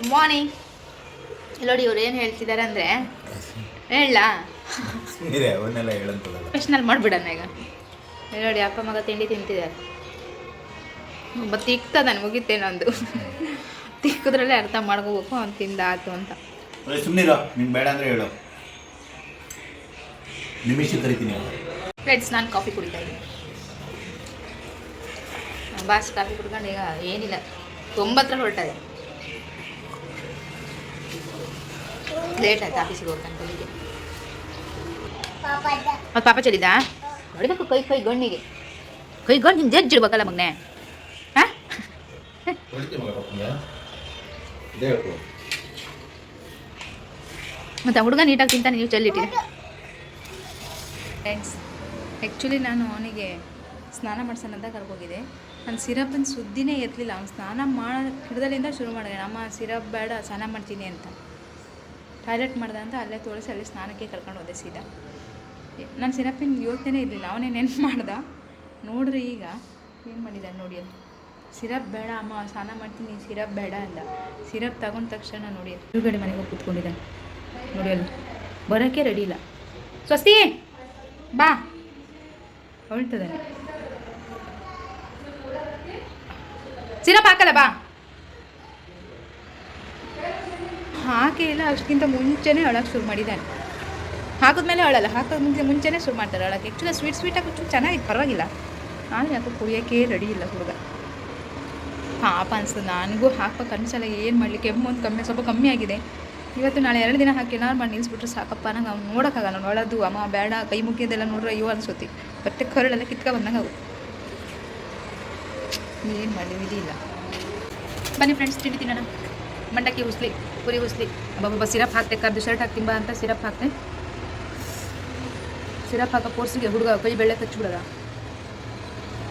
Good morning ನೋಡಿ ಇವ್ರು ಏನು ಹೇಳ್ತಿದ್ದಾರೆ ಅಂದರೆ ಹೇಳ ಪ್ರೊಫೆಷನಲ್ ಮಾಡಿಬಿಡೋಣ ಈಗ. ಎಲ್ಲೋಡಿ ನೋಡಿ ಅಪ್ಪ ಮಗ ತಿಂಡಿ ತಿಂತಿದ್ದಾರೆ. ಒಬ್ಬ ತಿಕ್ತದಾನೆ ಮುಗಿತೇನೆ ಒಂದು ತಿಕ್ಕದ್ರಲ್ಲೇ ಅರ್ಥ ಮಾಡ್ಕೋಬೇಕು ಅವ್ನು ತಿಂದಾಯ್ತು ಅಂತ. ಸುಮ್ಮನಿರೋ ನಿಂಗೆ ಬೇಡ ಅಂದ್ರೆ ಹೇಳು. ನಿಮಿಷ ಕರಿತೀನಿ ಫ್ರೆಂಡ್ಸ್ ನಾನು ಕಾಫಿ ಕುಡಿತಾ ಇದ್ದೀನಿ. ಬಾಸ್ ಕಾಫಿ ಕುಡ್ಕೊಂಡು ಈಗ ಏನಿಲ್ಲ. ತೊಂಬತ್ತರ ಹೊರಟದೆ. ಲೇಟ್ ಆಯ್ತು? ಆಫೀಸಿಗೆ ಹೋಗ್ತಾನೆ ಬೆಳಿಗ್ಗೆ ಮತ್ತು ಪಾಪ ಚಲಿದಾ? ಹೊಡಿಬೇಕು ಕೈ ಕೈ ಗಣ್ಣಿಗೆ ಕೈ ಗಣ್ಣು ನಿಮ್ಗೆ ಜಜ್ಜಿಡ್ಬೇಕಲ್ಲ ಮಗನೆ. ಹಾಂ? ಮತ್ತು ಆ ಹುಡುಗ ನೀಟಾಗಿ ತಿಂತಾನೆ ನೀವು ಚೆಲ್ಲಿಟ್ಟಿ. ಫ್ರೆಂಡ್ಸ್ ಆ್ಯಕ್ಚುಲಿ ನಾನು ಅವನಿಗೆ ಸ್ನಾನ ಮಾಡ್ಸೋಣ ಅಂತ ಕರ್ಕೋಗಿದ್ದೆ. ನಾನು ಸಿರಪ್ಪಿನ ಸುದ್ದಿನೇ ಇರಲಿಲ್ಲ ಅವ್ನು ಸ್ನಾನ ಮಾಡೋ ಹಿಡ್ದಲ್ಲಿಂದ ಶುರು ಮಾಡಿದೆ. ಅಮ್ಮ ಸಿರಪ್ ಬೇಡ, ಸ್ನಾನ ಮಾಡ್ತೀನಿ ಅಂತ. ಟಾಯ್ಲೆಟ್ ಮಾಡ್ದೆ ಅಂತ ಅಲ್ಲೇ ತೋರಿಸಿ ಅಲ್ಲಿ ಸ್ನಾನಕ್ಕೆ ಕರ್ಕೊಂಡು ಹೋದೆ ಸೀದಾ. ನಾನು ಸಿರಪ್ಪಿನ ಯೋಚನೆ ಇರಲಿಲ್ಲ. ಅವನೇ ನೆನ್ಪು ಮಾಡ್ದ. ನೋಡ್ರಿ ಈಗ, ಏನು ಮಾಡಿದ್ದಾನೆ ನೋಡಿ ಅಲ್ಲಿ. ಸಿರಪ್ ಬೇಡ, ಅಮ್ಮ, ಸ್ನಾನ ಮಾಡ್ತೀನಿ, ಸಿರಪ್ ಬೇಡ ಅಂದ. ಸಿರಪ್ ತಗೊಂಡ ತಕ್ಷಣ ನೋಡಿ ಎದುರುಗಡೆ ಮನೆಗೆ ಹೋಗಿ ಕೂತ್ಕೊಂಡಿದ್ದಾನೆ. ನೋಡಿ ಅಲ್ಲಿ. ಬರೋಕ್ಕೆ ರೆಡಿ ಇಲ್ಲ. ಸ್ವಸ್ತಿ, ಬಾ. ಹೊಳ್ತದಾನೆ ಸಿರಪ್ ಹಾಕಲ್ಲ ಬಾ. ಹಾಕೇ ಇಲ್ಲ ಅಷ್ಟಕ್ಕಿಂತ ಮುಂಚೆನೇ ಅಳಕ್ಕೆ ಶುರು ಮಾಡಿದ್ದಾನೆ. ಹಾಕಿದ್ಮೇಲೆ ಅಳಲ್ಲ ಹಾಕೋದ್ ಮುಂಚೆ ಮುಂಚೆನೇ ಶುರು ಮಾಡ್ತಾರೆ ಅಳಕ್ಕೆ ಆ್ಯಕ್ಚುಲಿ ಸ್ವೀಟ್ ಸ್ವೀಟ್ ಚೂರು ಚೆನ್ನಾಗಿತ್ತು ಪರವಾಗಿಲ್ಲ. ಆದರೆ ಯಾಕೋ ಕುಡಿಯೋಕ್ಕೆ ರೆಡಿ ಇಲ್ಲ ಹುಡುಗ. ಪಾಪ ಅನಿಸ್ತದೆ ನನಗೂ ಹಾಕ್ಬೇಕು ಅನಿಸಲ್ಲ ಏನು ಮಾಡಲಿ ಕೆಮ್ಮು ಒಂದು ಕಮ್ಮಿ, ಸ್ವಲ್ಪ ಕಮ್ಮಿ ಆಗಿದೆ. ಇವತ್ತು ನಾಳೆ ಎರಡು ದಿನ ಹಾಕಿ ಏನಾದ್ರು ಮಾಡಿ ನಿಲ್ಲಿಸ್ಬಿಟ್ರೆ ಸಾಕಪ್ಪ, ನಂಗೆ ಅವ್ನು ನೋಡೋಕ್ಕಾಗಲ್ಲ, ನೋಡೋದು, ಅಮ್ಮ ಬೇಡ, ಕೈ ಮುಗಿಯೋದೆಲ್ಲ ನೋಡ್ರೆ ಅಯ್ಯೋ ಅನ್ಸುತ್ತೆ. ಬಟ್ಟೆ ಕರಳೆಲ್ಲ ಕಿತ್ಕೊ ಬಂದಂಗೆ ಆಗುತ್ತೆ. ಏನು ಮಾಡಲಿ ವಿಧಿ ಇಲ್ಲ. ಬನ್ನಿ ಫ್ರೆಂಡ್ಸ್ ತಿಂಡಿ ತಿನ್ನೋಣ. ಮಂಡಕ್ಕಿ ಉಸ್ಲಿ, ಪುರಿ ಉಸ್ಲಿ. ಒಬ್ಬೊಬ್ಬ ಸಿರಪ್ ಹಾಕ್ತೆ, ಕರ್ದು ಶರ್ಟ್ ಹಾಕ್ತೀನಿ ತಿಂಬ ಅಂತ ಸಿರಪ್ ಹಾಕ್ತೆ. ಸಿರಪ್ ಹಾಕೋ ಪೋರ್ಸಿಗೆ ಹುಡುಗ ಕೈ ಬೆಳ್ಳೆ ಕಚ್ಚಿಬಿಡದ?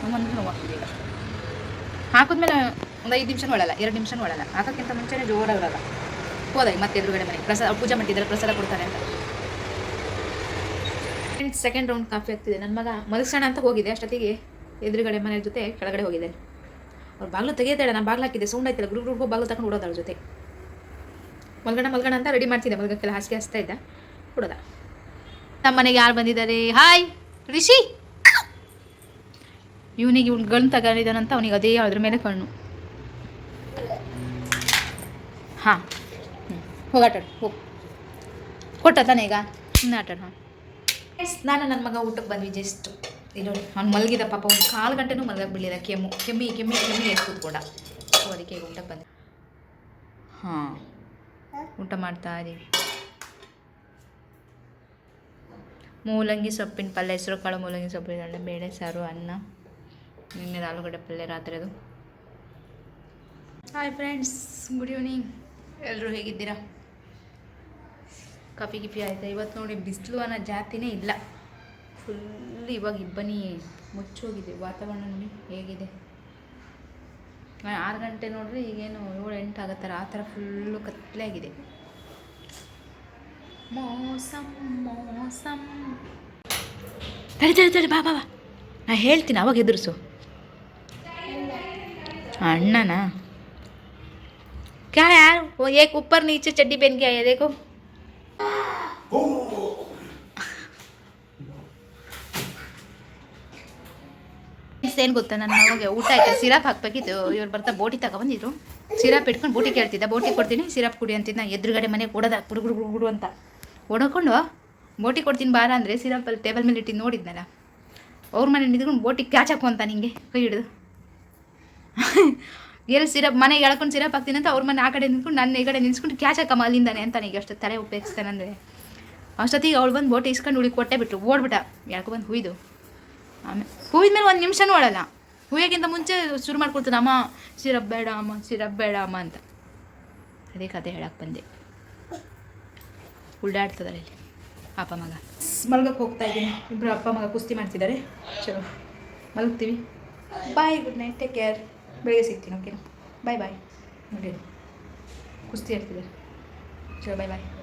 ನಮ್ಮಂದ್ರೆ ನೋವಾಗ್ತಿದೆ ಈಗ. ಹಾಕಿದ್ಮೇಲೆ ಒಂದು ಐದು ನಿಮಿಷ ಒಳಲ್ಲ ಎರಡು ನಿಮಿಷ ಒಳಲ್ಲ ಹಾಕೋಕ್ಕಿಂತ ಮುಂಚೆನೇ ಜೋರ ಇರೋಲ್ಲ ಹೋದಾಗ ಮತ್ತೆ ಎದುರುಗಡೆ ಮನೆ ಪ್ರಸಾದ ಪೂಜೆ ಮಾಡಿದ್ರೆ ಪ್ರಸಾದ ಕೊಡ್ತಾರೆ ಅಂತ. ಸೆಕೆಂಡ್ ರೌಂಡ್ ಕಾಫಿ ಆಗ್ತಿದೆ. ನನ್ನ ಮಗ ಮಲಗಿಸೋಣ ಅಂತ ಹೋಗಿದೆ. ಅಷ್ಟೊತ್ತಿಗೆ ಎದುರುಗಡೆ ಮನೆ ಜೊತೆ ಕೆಳಗಡೆ ಹೋಗಿದ್ದಾನೆ ಅವ್ರು ಬಾಗ್ಲು ತೆಗೆಯುತ್ತಾಳೆ ನಾನು ಬಾಗ್ಲು ಹಾಕಿದ್ದೆ ಸೌಂಡ್ ಆಯ್ತಲ್ಲ ಗುರು ಗುರುಗೂ ಬಾಗ್ಲು ತಗೊಂಡು ಓಡೋದು ಜೊತೆ. ಮಲ್ಗಣ ಮಲ್ಗಣ ಅಂತ ರೆಡಿ ಮಾಡ್ತಿದ್ದೆ ಮಲ್ಗಕ್ಕೆಲ್ಲ ಹಾಸಿಗೆ ಹಾಸ್ತಾ ಇದ್ದ ಕೊಡೋದ ನಮ್ಮ ಮನೆಗೆ ಯಾರು ಬಂದಿದ್ದಾರೆ? ಹಾಯ್ ರಿಷಿ! ಇವನಿಗೆ ಇವ್ನು ಗಣ್ ತಗೊಂಡಿದ್ದಾನಂತ ಅವನಿಗೆ ಅದೇ ಅದ್ರ ಮೇಲೆ ಕಣ್ಣು. ಹಾಂ ಹ್ಞೂ ಹೋಗಿ ಆಟಾಡು, ಹೋಗು. ಕೊಟ್ಟ ತಾನೇ ಈಗ? ಸುಮ್ಮನೆ ಆಟಾಡು ನಾನು ನನ್ನ ಮಗ ಊಟಕ್ಕೆ ಬಂದ್ವಿ ಜಸ್ಟ್ ಇಲ್ಲಿ ಅವ್ನು ಮಲಗಿದ ಪಾಪ, ಒಂದು ಕಾಲು ಗಂಟೆನೂ ಮಲಗಕ್ಕೆ ಬಿಡಲಿಲ್ಲ, ಕೆಮ್ಮು, ಕೆಮ್ಮಿ ಕೆಮ್ಮಿ ಕೆಮ್ಮಿ ಎದ್ದು ಕೂಡ. ಸೊ, ಅದಕ್ಕೆ ಬಂದೆ. ಹಾಂ, ಊಟ ಮಾಡ್ತಾ ಇದ್ದೀವಿ ಮೂಲಂಗಿ ಸೊಪ್ಪಿನ ಪಲ್ಯ, ಹೆಸರು ಕಾಳು ಮೂಲಂಗಿ ಸೊಪ್ಪಿನ ಪಲ್ಯ ಬೇಳೆ, ಸಾರು, ಅನ್ನ, ನಿನ್ನೆ ಆಲೂಗಡ್ಡೆ ಪಲ್ಯ, ರಾತ್ರಿ ಅದು. ಹಾಯ್ ಫ್ರೆಂಡ್ಸ್ ಗುಡ್ ಈವ್ನಿಂಗ್ ಎಲ್ಲರೂ ಹೇಗಿದ್ದೀರಾ? ಕಾಫಿ, ಗಿಫಿ ಆಯಿತಾ? ಇವತ್ತು ನೋಡಿ, ಬಿಸಿಲು ಅನ್ನೋ ಜಾತಿನೇ ಇಲ್ಲ. ಫುಲ್ ಇವಾಗ ಇಬ್ಬನಿ ಮುಚ್ಚೋಗಿದೆ. ವಾತಾವರಣ ನೋಡಿ ಹೇಗಿದೆ. ಆರು ಗಂಟೆ ನೋಡಿದ್ರೆ ಈಗೇನು ಏಳು ಎಂಟು ಆಗೋ ಆ ಥರ ಫುಲ್ಲು ಕತ್ತಲೆ ಆಗಿದೆ. ಮೋಸಂ ಮೋಸಂ. ತಡಿ ತಡಿ ತಡಿ, ಬಾ ಬಾ ಬಾ. ನಾ ಹೇಳ್ತೀನಿ, ಅವಾಗ ಎದುರಿಸು. ಅಣ್ಣನಾ? ಕ್ಯಾ ಯಾರು? ಏಕ್ ಉಪ್ಪರ್ ನೀಚೆ, ಚಡ್ಡಿ ಬೆನ್ಗೆ ಆಯ್ಯ ಏನು ಗೊತ್ತಾ? ನನ್ನ ಅವಾಗ ಊಟ ಆಯ್ತು. ಸಿರಪ್ ಹಾಕ್ಬೇಕಿತ್ತು. ಇವ್ರು ಬರ್ತಾ ಬೋಟಿ ತಗೊಬಂದಿದ್ರು ಸಿರಪ್ ಇಟ್ಕೊಂಡು ಬೋಟಿ ಕೇಳ್ತಿದ್ದ. ಬೋಟಿ ಕೊಡ್ತೀನಿ, ಸಿರಪ್ ಕುಡಿ ಅಂತಿದ್ದ. ಎದುರುಗಡೆ ಮನೆ ಕೂಡದ ಗುಡು ಗುಡು ಗುಡು ಗುಡು ಅಂತ. ಓಡೋಕೊಂಡು ಬೋಟಿ ಕೊಡ್ತೀನಿ ಬಾರ ಅಂದರೆ ಸಿರಪಲ್ಲಿ ಟೇಬಲ್ ಮೇಲೆ ಇಟ್ಟು ನೋಡಿದ್ನಲ್ಲ. ಅವ್ರ ಮನೆ ನಿಂತ್ಕೊಂಡು ಬೋಟಿ ಕ್ಯಾಚ್ ಹಾಕುವಂತ ನಿಂಗೆ ಕೈ ಹಿಡಿದು. ಎಲ್ಲಿ ಸಿರಪ್, ಮನೆಗೆ ಎಳ್ಕೊಂಡು ಸಿರಪ್ ಹಾಕ್ತೀನಿ ಅಂತ ಅವ್ರ ಮನೆ ಆ ಕಡೆ ನಿಂತ್ಕೊಂಡು ನನ್ನ ಈ ಕಡೆ ನಿಲ್ಸ್ಕೊಂಡು ಕ್ಯಾಚ್ ಹಾಕಮ್ಮ ಅಲ್ಲಿಂದಾನೆ ಅಂತ ನನಗೆ ಅಷ್ಟು ತಲೆ ಉಪಯೋಗಿಸ್ತಾನಂದರೆ ಅಷ್ಟೊತ್ತಿಗೆ ಅವಳು ಬಂದು ಬೋಟಿ ಇಸ್ಕೊಂಡು ಹುಡುಗಿ ಕೊಟ್ಟೆ ಬಿಟ್ರು ಓಡ್ಬಿಟ್ಟ. ಯಾಕೋ ಬಂದು ಹುಯ್ದು. ಆಮೇಲೆ ಮೇಲೆ ಒಂದು ನಿಮಿಷನೂ ಓಡಲ್ಲ ಹೂವಿಗಿಂತ ಮುಂಚೆ ಶುರು ಮಾಡ್ಕೊಡ್ತದೆ ಅಮ್ಮ ಸಿರಪ್ ಬೇಡ ಅಮ್ಮ ಸಿರಪ್ ಬೇಡ ಅಮ್ಮ ಅಂತ. ಅದೇ ಕತೆ ಹೇಳಕ್ಕೆ ಬಂದೆ. ಉಳ್ಳಾಡ್ತದಲ್ಲ ಇಲ್ಲಿ ಅಪ್ಪ ಮಗ. ಮಲ್ಗಕ್ಕೆ ಹೋಗ್ತಾ ಇದ್ದೀನಿ. ಇಬ್ಬರು ಅಪ್ಪ ಮಗ ಕುಸ್ತಿ ಮಾಡ್ತಿದ್ದಾರೆ. ಚಲೋ. ಮಲಗ್ತೀವಿ. Bye good night take care ಬೆಳಿಗ್ಗೆ ಸಿಗ್ತೀನಿ ಓಕೆನಾ ಬಾಯ್ ಬಾಯ್ ನೋಡಿ. ಕುಸ್ತಿ ಆಡ್ತಿದ್ದಾರೆ. ಚಲೋ ಬಾಯ್ ಬಾಯ್